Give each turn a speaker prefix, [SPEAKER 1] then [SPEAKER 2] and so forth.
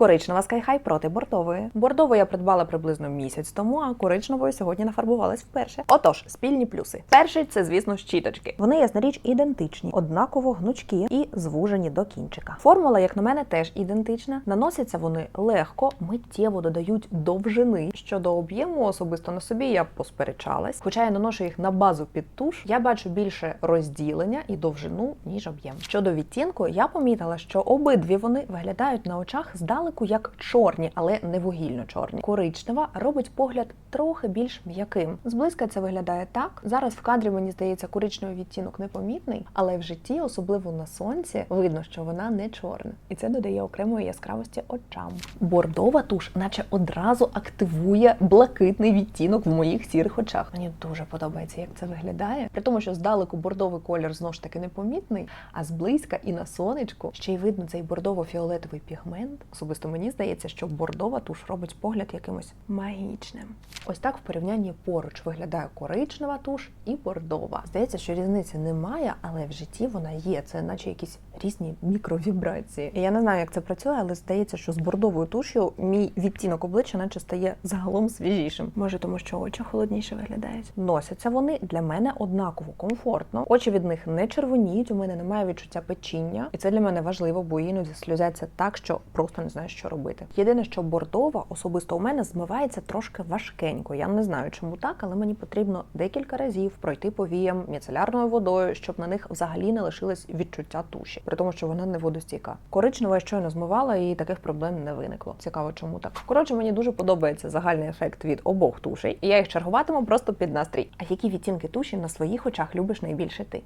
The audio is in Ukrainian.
[SPEAKER 1] Коричнева High проти бордової. Бордову я придбала приблизно місяць тому, а коричневою сьогодні нафарбувалась вперше. Отож, спільні плюси. Перший це, звісно, щіточки. Вони, ясна річ, ідентичні, однаково гнучкі і звужені до кінчика. Формула, як на мене, теж ідентична. Наносяться вони легко, миттєво додають довжини. Щодо об'єму, особисто на собі я посперечалась. Хоча я наношу їх на базу під туш, я бачу більше розділення і довжину, ніж об'єм. Щодо відтінку, я помітила, що обидві вони виглядають на очах здалеку як чорні, але не вугільно чорні. Коричнева робить погляд трохи більш м'яким. Зблизька це виглядає так. Зараз в кадрі мені здається, коричневий відтінок непомітний, але в житті, особливо на сонці, видно, що вона не чорна, і це додає окремої яскравості очам. Бордова туш, наче одразу активує блакитний відтінок в моїх сірих очах. Мені дуже подобається, як це виглядає. При тому, що здалеку бордовий колір знову ж таки непомітний, а зблизька і на сонечку ще й видно цей бордово-фіолетовий пігмент. Особисто мені здається, що бордова туш робить погляд якимось магічним. Ось так в порівнянні поруч виглядає коричнева туш і бордова. Здається, що різниці немає, але в житті вона є. Це наче якісь різні мікровібрації. Я не знаю, як це працює, але здається, що з бордовою туш'ю мій відтінок обличчя наче стає загалом свіжішим. Може, тому що очі холодніше виглядають. Носяться вони для мене однаково комфортно. Очі від них не червоніють. У мене немає відчуття печіння, і це для мене важливо, бо іноді сльозяться так, що просто не знаю, що робити. Єдине, що бордова особисто у мене змивається трошки важкенько. Я не знаю, чому так, але мені потрібно декілька разів пройти повіям міцелярною водою, щоб на них взагалі не лишилось відчуття туші, при тому, що вона не водостійка. Коричнева щойно змивала, і таких проблем не виникло. Цікаво, чому так. Коротше, мені дуже подобається загальний ефект від обох тушей, і я їх чергуватиму просто під настрій. А які відтінки туші на своїх очах любиш найбільше ти?